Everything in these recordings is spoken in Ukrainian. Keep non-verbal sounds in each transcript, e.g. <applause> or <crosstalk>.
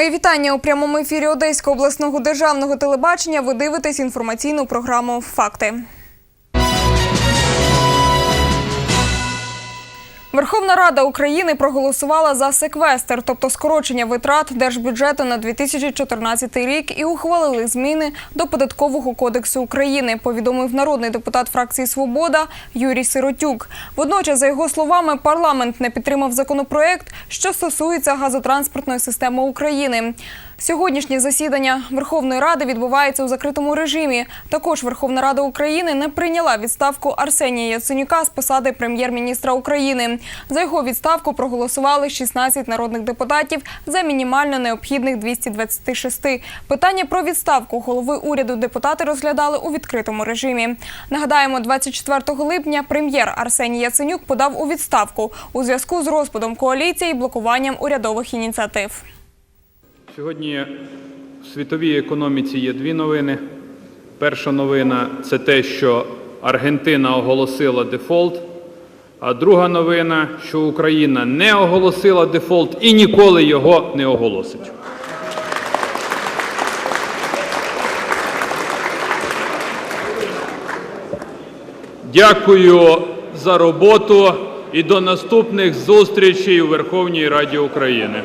Мої вітання у прямому ефірі Одеського обласного державного телебачення. Ви дивитесь інформаційну програму Факти. Верховна Рада України проголосувала за секвестр, тобто скорочення витрат держбюджету на 2014 рік, і ухвалили зміни до податкового кодексу України. Повідомив народний депутат фракції Свобода Юрій Сиротюк. Водночас, за його словами, парламент не підтримав законопроект, що стосується газотранспортної системи України. Сьогоднішнє засідання Верховної Ради відбувається у закритому режимі. Також Верховна Рада України не прийняла відставку Арсенія Яценюка з посади прем'єр-міністра України. За його відставку проголосували 16 народних депутатів за мінімально необхідних 226. Питання про відставку голови уряду депутати розглядали у відкритому режимі. Нагадаємо, 24 липня прем'єр Арсеній Яценюк подав у відставку у зв'язку з розпадом коаліції і блокуванням урядових ініціатив. Сьогодні в світовій економіці є дві новини. Перша новина це те, що Аргентина оголосила дефолт. А друга новина, що Україна не оголосила дефолт і ніколи його не оголосить. Дякую за роботу і до наступних зустрічей у Верховній Раді України.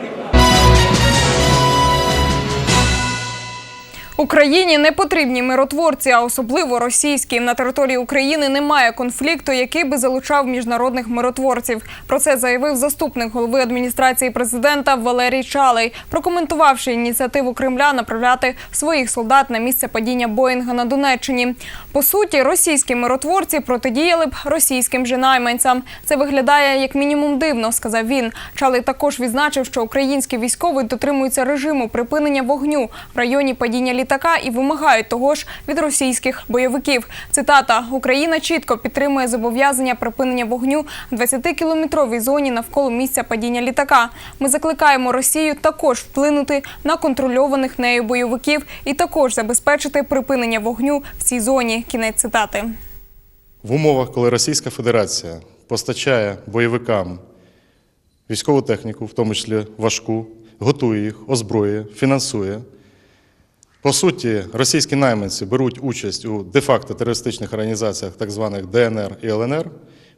Україні не потрібні миротворці, а особливо російські. На території України немає конфлікту, який би залучав міжнародних миротворців. Про це заявив заступник голови адміністрації президента Валерій Чалий, прокоментувавши ініціативу Кремля направляти своїх солдат на місце падіння Боїнга на Донеччині. По суті, російські миротворці протидіяли б російським же найманцям. Це виглядає як мінімум дивно, сказав він. Чалий також відзначив, що українські військові дотримуються режиму припинення вогню в районі падіння літака і вимагають того ж від російських бойовиків. Цитата: Україна чітко підтримує зобов'язання припинення вогню в 20-кілометровій зоні навколо місця падіння літака. Ми закликаємо Росію також вплинути на контрольованих нею бойовиків і також забезпечити припинення вогню в цій зоні. Кінець цитати. В умовах, коли Російська Федерація постачає бойовикам військову техніку, в тому числі важку, готує їх, озброює, фінансує. По суті, російські найманці беруть участь у де-факто терористичних організаціях, так званих ДНР і ЛНР.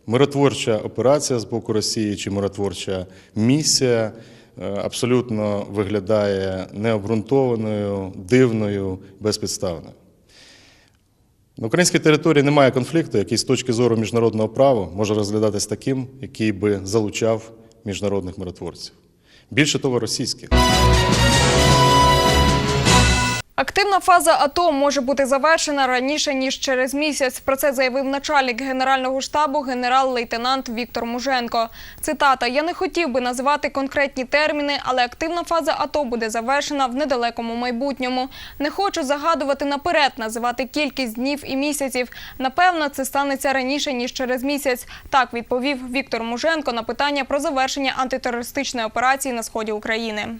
Миротворча операція з боку Росії чи миротворча місія е, абсолютно виглядає необґрунтованою, дивною, безпідставною. На українській території немає конфлікту, який з точки зору міжнародного права може розглядатись таким, який би залучав міжнародних миротворців. Більше того, російських. Активна фаза АТО може бути завершена раніше ніж через місяць. Про це заявив начальник генерального штабу генерал-лейтенант Віктор Муженко. Цитата: Я не хотів би називати конкретні терміни, але активна фаза АТО буде завершена в недалекому майбутньому. Не хочу загадувати наперед, називати кількість днів і місяців. Напевно, це станеться раніше ніж через місяць. Так відповів Віктор Муженко на питання про завершення антитерористичної операції на сході України.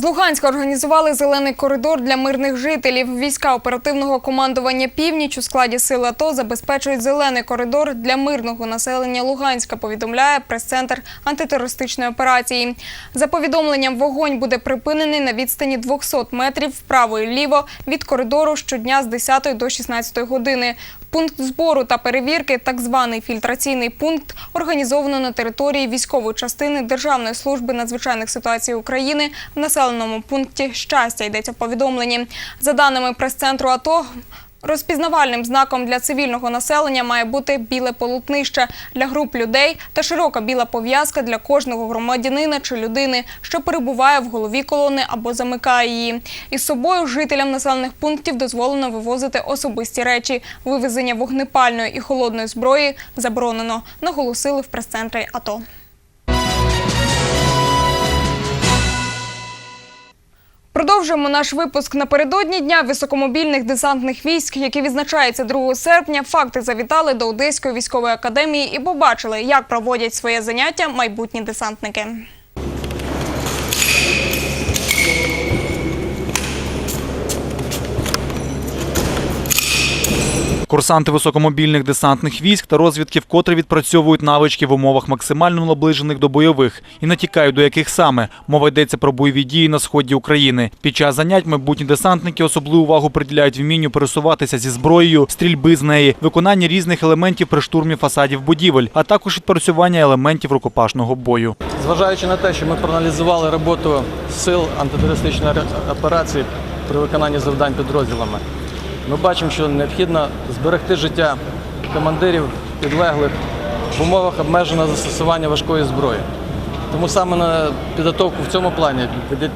З Луганська організували зелений коридор для мирних жителів. Війська оперативного командування Північ у складі сил АТО забезпечують зелений коридор для мирного населення Луганська. Повідомляє прес-центр антитерористичної операції. За повідомленням, вогонь буде припинений на відстані 200 метрів вправо і ліво від коридору щодня з 10 до 16 години. Пункт збору та перевірки, так званий фільтраційний пункт, організовано на території військової частини Державної служби надзвичайних ситуацій України в населеному пункті щастя. Йдеться в повідомленні. За даними прес-центру АТО. Розпізнавальним знаком для цивільного населення має бути біле полотнище для груп людей та широка біла пов'язка для кожного громадянина чи людини, що перебуває в голові колони або замикає її. Із собою жителям населених пунктів дозволено вивозити особисті речі. Вивезення вогнепальної і холодної зброї заборонено, наголосили в прес-центрі АТО. Продовжуємо наш випуск напередодні дня високомобільних десантних військ, які відзначається 2 серпня. Факти завітали до Одеської військової академії і побачили, як проводять своє заняття майбутні десантники. Курсанти високомобільних десантних військ та розвідки вкотре відпрацьовують навички в умовах максимально наближених до бойових і натякають до яких саме мова йдеться про бойові дії на сході України. Під час занять майбутні десантники особливу увагу приділяють вмінню пересуватися зі зброєю, стрільби з неї, виконання різних елементів при штурмі фасадів будівель, а також відпрацювання елементів рукопашного бою. Зважаючи на те, що ми проаналізували роботу сил антитерористичної операції при виконанні завдань підрозділами, ми бачимо, що необхідно зберегти життя командирів підлеглих в умовах обмеженого застосування важкої зброї. Тому саме на підготовку в цьому плані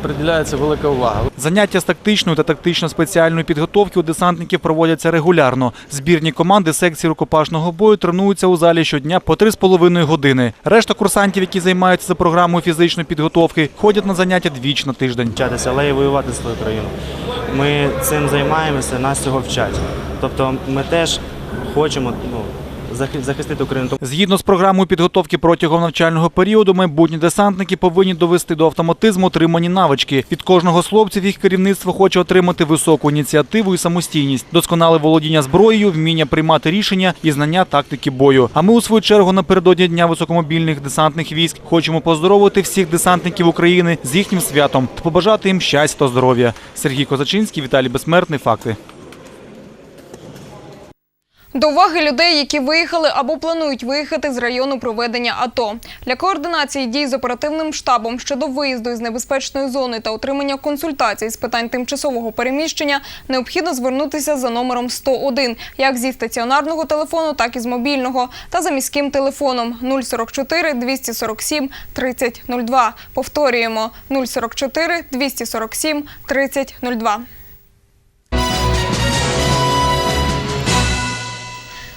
приділяється велика увага. Заняття з тактичної та тактично-спеціальної підготовки у десантників проводяться регулярно. Збірні команди секції рукопашного бою тренуються у залі щодня по 3,5 години. Решта курсантів, які займаються за програмою фізичної підготовки, ходять на заняття двічі на тиждень. вчатися, але і воювати свою країну. Ми цим займаємося, нас цього вчать. Тобто ми теж хочемо ну, захистити Україну. Згідно з програмою підготовки протягом навчального періоду, майбутні десантники повинні довести до автоматизму отримані навички. Від кожного з хлопців їх керівництво хоче отримати високу ініціативу і самостійність, досконале володіння зброєю, вміння приймати рішення і знання тактики бою. А ми у свою чергу напередодні дня високомобільних десантних військ хочемо поздоровити всіх десантників України з їхнім святом та побажати їм щастя та здоров'я. Сергій Козачинський, Віталій Безсмертний. Факти. До уваги людей, які виїхали або планують виїхати з району проведення АТО. Для координації дій з оперативним штабом щодо виїзду із небезпечної зони та отримання консультацій з питань тимчасового переміщення необхідно звернутися за номером 101, як зі стаціонарного телефону, так і з мобільного, та за міським телефоном 044 247 3002. Повторюємо 044 247 3002.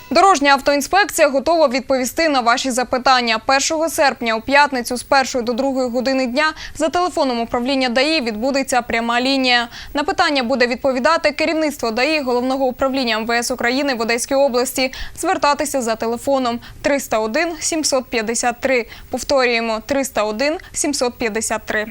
Дорожня автоінспекція готова відповісти на ваші запитання. 1 серпня у п'ятницю з 1 до 2 години дня за телефоном управління ДАІ відбудеться пряма лінія. На питання буде відповідати керівництво ДАІ Головного управління МВС України в Одеській області. Звертатися за телефоном 301 753. Повторюємо 301 753.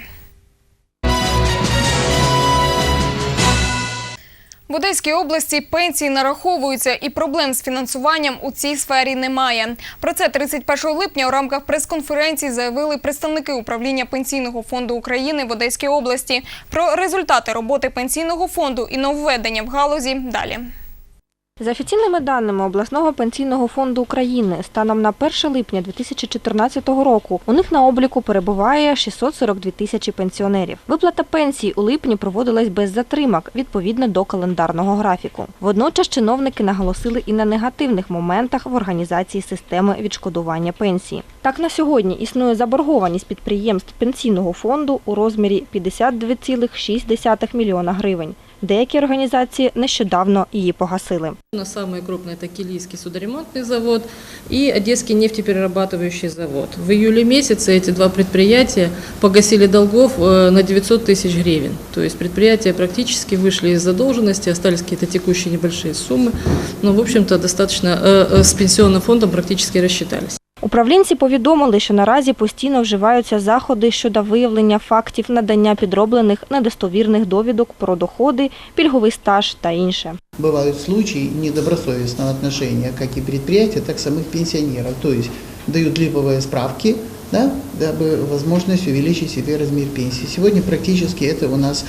В Одеській області пенсії нараховуються і проблем з фінансуванням у цій сфері немає. Про це 31 липня у рамках прес-конференції заявили представники управління Пенсійного фонду України в Одеській області. Про результати роботи пенсійного фонду і нововведення в галузі далі. За офіційними даними обласного пенсійного фонду України, станом на 1 липня 2014 року у них на обліку перебуває 642 тисячі пенсіонерів. Виплата пенсій у липні проводилась без затримок відповідно до календарного графіку. Водночас чиновники наголосили і на негативних моментах в організації системи відшкодування пенсії. Так на сьогодні існує заборгованість підприємств пенсійного фонду у розмірі 52,6 мільйона гривень. Деякі організації нещодавно її погасили. У нас самый крупный это Килийский судоремонтный завод и Одесский нефтеперерабатывающий завод. В июле месяце эти два предприятия погасили долгов э, на 900 тысяч гривен. То есть предприятия практически вышли из задолженности, остались какие-то текущие небольшие суммы. Но, в общем-то, достаточно э, э, с пенсионным фондом практически рассчитались. Управлінці повідомили, що наразі постійно вживаються заходи щодо виявлення фактів надання підроблених недостовірних довідок про доходи, пільговий стаж та інше. Бывают случаи недобросовестного отношения как и предприятия, так и самых пенсионеров. То есть дают липовые справки, да, дабы возможность увеличить себе размер пенсии. Сегодня практически это у нас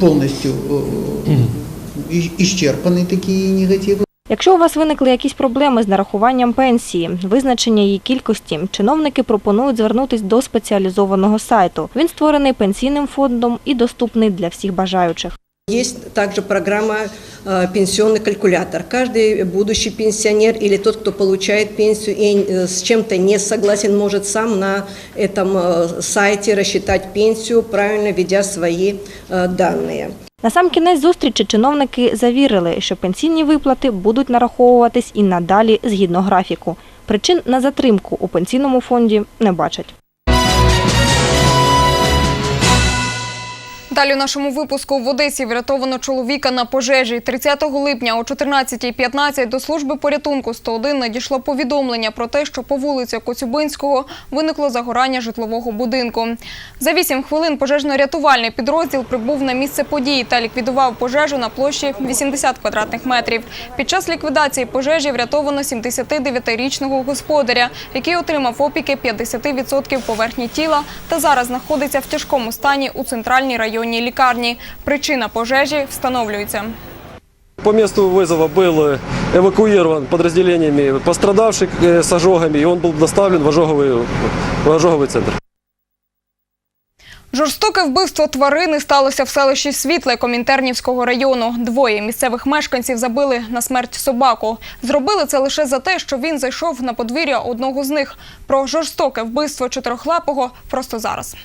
полностью э, и- исчерпаны такие негативы. Якщо у вас виникли якісь проблеми з нарахуванням пенсії, визначення її кількості, чиновники пропонують звернутися до спеціалізованого сайту. Він створений пенсійним фондом і доступний для всіх бажаючих. Есть также программа э, «Пенсионный калькулятор». Каждый будущий пенсионер или тот, кто получает пенсию и э, с чем-то не согласен, может сам на этом э, сайте рассчитать пенсию, правильно введя свои э, данные. На сам кінець зустрічі чиновники завірили, що пенсійні виплати будуть нараховуватись і надалі згідно графіку. Причин на затримку у пенсійному фонді не бачать. Далі у нашому випуску в Одесі врятовано чоловіка на пожежі. 30 липня о 14.15 до служби порятунку 101 надійшло повідомлення про те, що по вулиці Коцюбинського виникло загорання житлового будинку. За 8 хвилин пожежно-рятувальний підрозділ прибув на місце події та ліквідував пожежу на площі 80 квадратних метрів. Під час ліквідації пожежі врятовано 79-річного господаря, який отримав опіки 50% поверхні тіла та зараз знаходиться в тяжкому стані у центральній районній лікарні. Причина пожежі встановлюється. По месту вызова был э, эвакуирован подразделениями пострадавших э, с ожогами, и он был доставлен в ожоговый, в ожоговый центр. Жорстоке вбивство тварини сталося в селищі Світле Комінтернівського району. Двоє місцевих мешканців забили на смерть собаку. Зробили це лише за те, що він зайшов на подвір'я одного з них. Про жорстоке вбивство чотирьохлапого просто зараз.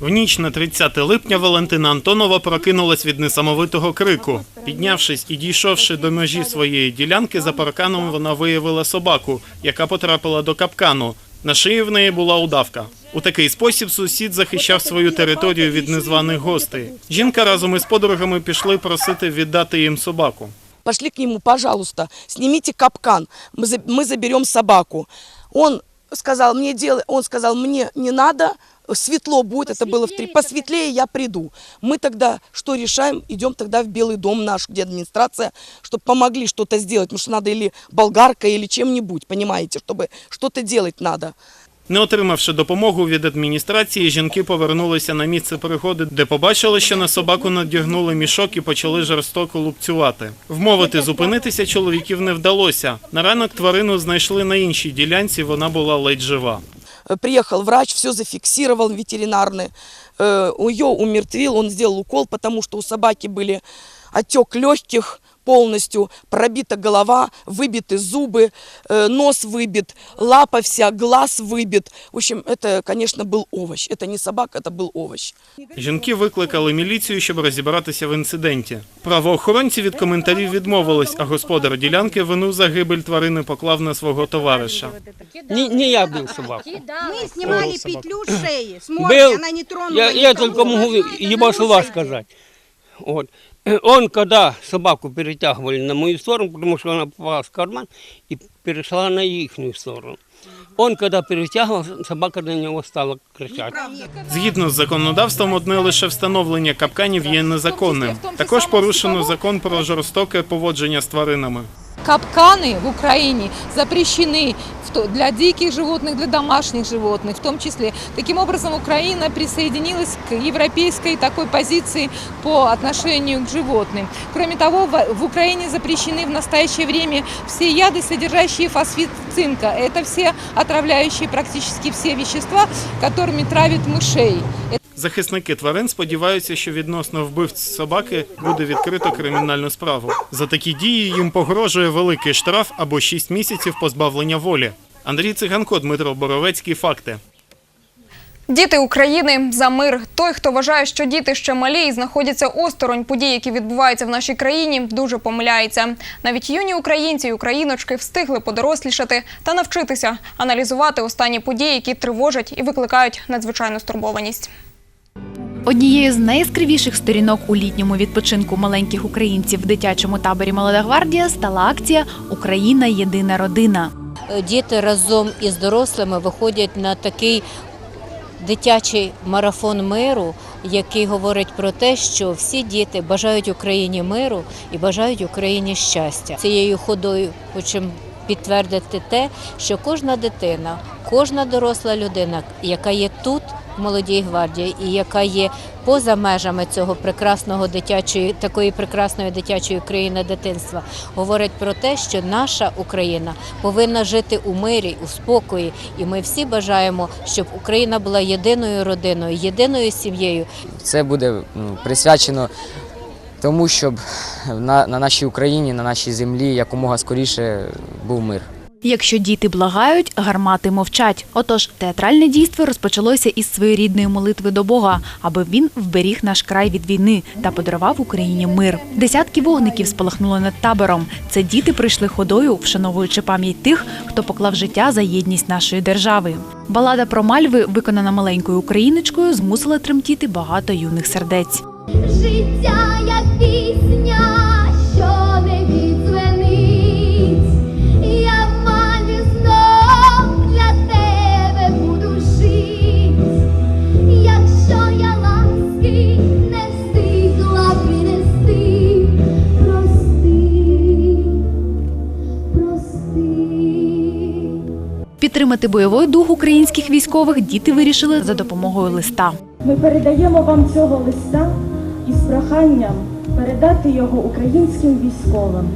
В ніч на 30 липня Валентина Антонова прокинулась від несамовитого крику. Піднявшись і дійшовши до межі своєї ділянки, за парканом вона виявила собаку, яка потрапила до капкану. На шиї в неї була удавка. У такий спосіб сусід захищав свою територію від незваних гостей. Жінка разом із подругами пішли просити віддати їм собаку. Пошли к нему, пожалуйста, снимите капкан, мы, за- мы заберем собаку. Он сказал, мне делай, он сказал, не надо, светло будет, это было в три, посветлее я приду. Мы тогда что решаем? Идем тогда в Белый дом наш, где администрация, чтобы помогли что-то сделать, потому что надо или болгаркой, или чем-нибудь, понимаете, чтобы что-то делать надо. Не отримавши допомогу від адміністрації, жінки повернулися на місце пригоди, де побачили, що на собаку надягнули мішок і почали жорстоко лупцювати. Вмовити зупинитися чоловіків не вдалося. На ранок тварину знайшли на іншій ділянці, вона була ледь жива. Э, Приехал врач, все зафиксировал ветеринарный. Э, Ее умертвил, он сделал укол, потому что у собаки были отек легких полностью, пробита голова, выбиты зубы, э, нос выбит, лапа вся, глаз выбит. В общем, это, конечно, был овощ. Это не собака, это был овощ. Жінки викликали міліцію, щоб розібратися в інциденті. Правоохоронці від коментарів відмовились, а господар ділянки вину загибель тварини поклав на свого товариша. Не, не я бил собаку. Мы снимали петлю с шеи, с морды, Был. она не тронула Я, я никого. только могу ебо слова сказать. Вот. Он, когда собаку перетягивали на мою сторону, потому что она попала в карман и перешла на их сторону. Он, когда перетягивал, собака до него стала кричать. Згідно з законодавством, одне лише встановлення капканів є незаконним. Також порушено закон про жорстоке поводження з тваринами. Капканы в Украине запрещены для диких животных, для домашних животных в том числе. Таким образом, Украина присоединилась к европейской такой позиции по отношению к животным. Кроме того, в Украине запрещены в настоящее время все яды, содержащие фосфит цинка. Это все отравляющие практически все вещества, которыми травят мышей. Захисники тварин сподіваються, що відносно вбивць собаки буде відкрито кримінальну справу. За такі дії їм погрожує великий штраф або 6 місяців позбавлення волі. Андрій Циганко, Дмитро Боровецький. Факти. Діти України за мир. Той, хто вважає, що діти ще малі і знаходяться осторонь подій, які відбуваються в нашій країні, дуже помиляється. Навіть юні українці і україночки встигли подорослішати та навчитися аналізувати останні події, які тривожать і викликають надзвичайну стурбованість. Однією з найяскравіших сторінок у літньому відпочинку маленьких українців в дитячому таборі Молода гвардія стала акція Україна єдина родина. Діти разом із дорослими виходять на такий дитячий марафон миру, який говорить про те, що всі діти бажають Україні миру і бажають Україні щастя. Цією ходою хочемо підтвердити те, що кожна дитина, кожна доросла людина, яка є тут. Молодій гвардії і яка є поза межами цього прекрасного дитячої, такої прекрасної дитячої країни дитинства, говорить про те, що наша Україна повинна жити у мирі, у спокої, і ми всі бажаємо, щоб Україна була єдиною родиною, єдиною сім'єю. Це буде присвячено тому, щоб на, на нашій Україні, на нашій землі якомога скоріше був мир. Якщо діти благають, гармати мовчать. Отож, театральне дійство розпочалося із своєрідної молитви до Бога, аби він вберіг наш край від війни та подарував Україні мир. Десятки вогників спалахнули над табором. Це діти прийшли ходою, вшановуючи пам'ять тих, хто поклав життя за єдність нашої держави. Балада про мальви, виконана маленькою україночкою, змусила тремтіти багато юних сердець. Життя як пісня, Підтримати бойовий дух українських військових діти вирішили за допомогою листа. Ми передаємо вам цього листа із проханням передати його українським військовим,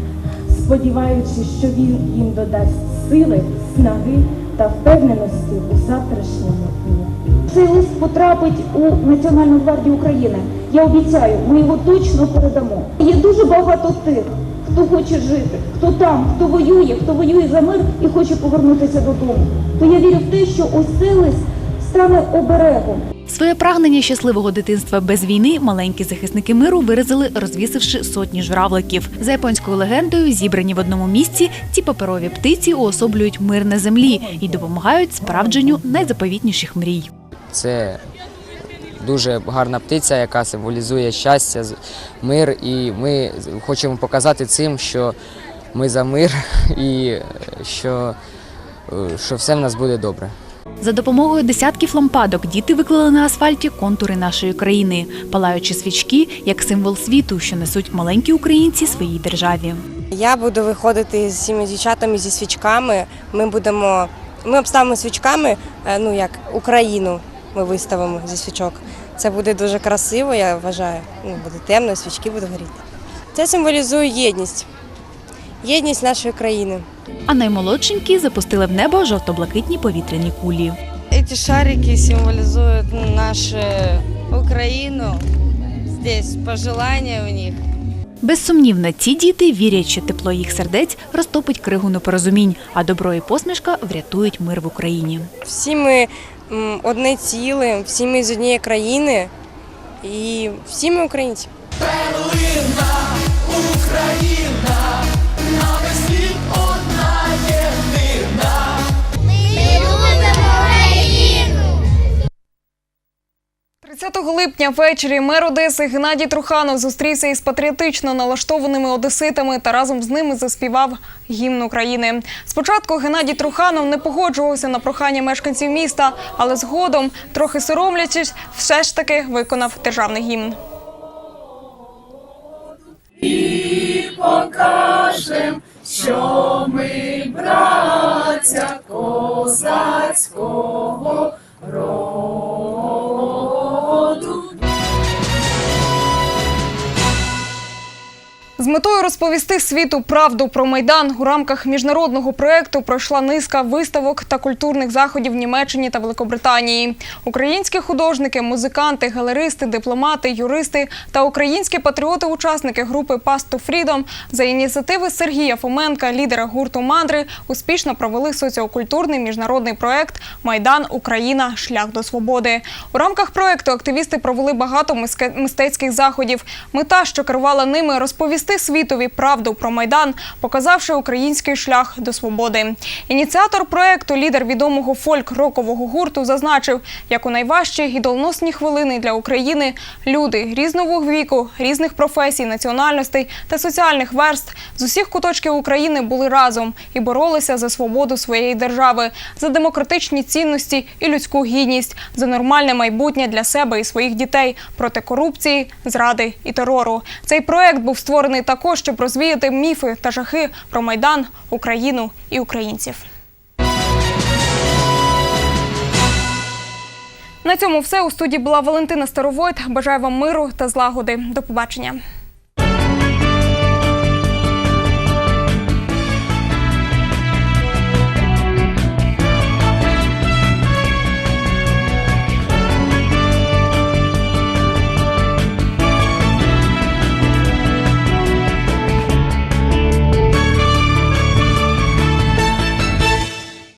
сподіваючись, що він їм додасть сили, снаги та впевненості у завтрашньому дні. Цей лист потрапить у Національну гвардію України. Я обіцяю, ми його точно передамо. Є дуже багато тих, хто хоче жити, хто там, хто воює, хто воює за мир і хоче повернутися додому. То я вірю в те, що ось цей лист стане оберегом. Своє прагнення щасливого дитинства без війни маленькі захисники миру виразили, розвісивши сотні журавликів. За японською легендою, зібрані в одному місці, ці паперові птиці уособлюють мир на землі і допомагають справдженню найзаповітніших мрій. Це дуже гарна птиця, яка символізує щастя, з- мир. І ми хочемо показати цим, що ми за мир <laughs> і що, е, що все в нас буде добре. За допомогою десятків лампадок діти виклали на асфальті контури нашої країни, палаючи свічки як символ світу, що несуть маленькі українці своїй державі. Я буду виходити з цими дівчатами зі свічками. Ми будемо ми обставимо свічками, е, ну як Україну ми виставимо зі свічок. Це буде дуже красиво, я вважаю. Ну, буде темно, свічки будуть горіти. Це символізує єдність. Єдність нашої країни. А наймолодшенькі запустили в небо жовто-блакитні повітряні кулі. Эти шарики символизуют нашу Украину. Здесь пожелания у них. Безсумнівно, ці діти вірять, що тепло їх сердець розтопить кригу непорозумінь, а добро і посмішка врятують мир в Україні. Всі ми одне ціле, всі ми з однієї країни і всі ми українці. 30 липня ввечері мер Одеси Геннадій Труханов зустрівся із патріотично налаштованими одеситами та разом з ними заспівав гімн України. Спочатку Геннадій Труханов не погоджувався на прохання мешканців міста, але згодом, трохи соромлячись, все ж таки виконав державний гімн. Покажем, що ми браття козацького метою розповісти світу правду про майдан у рамках міжнародного проєкту пройшла низка виставок та культурних заходів в Німеччині та Великобританії. Українські художники, музиканти, галеристи, дипломати, юристи та українські патріоти-учасники групи Path to Freedom за ініціативи Сергія Фоменка, лідера гурту Мандри, успішно провели соціокультурний міжнародний проєкт Майдан Україна. Шлях до свободи. У рамках проєкту активісти провели багато мистецьких заходів. Мета, що керувала ними, розповісти світові правду про майдан, показавши український шлях до свободи. Ініціатор проєкту, лідер відомого фольк-рокового гурту, зазначив, як у найважчі і доленосні хвилини для України люди різного віку, різних професій, національностей та соціальних верств з усіх куточків України були разом і боролися за свободу своєї держави, за демократичні цінності і людську гідність, за нормальне майбутнє для себе і своїх дітей проти корупції, зради і терору. Цей проект був створений також, щоб розвіяти міфи та жахи про майдан, Україну і українців. На цьому все у студії була Валентина Старовойт. Бажаю вам миру та злагоди. До побачення.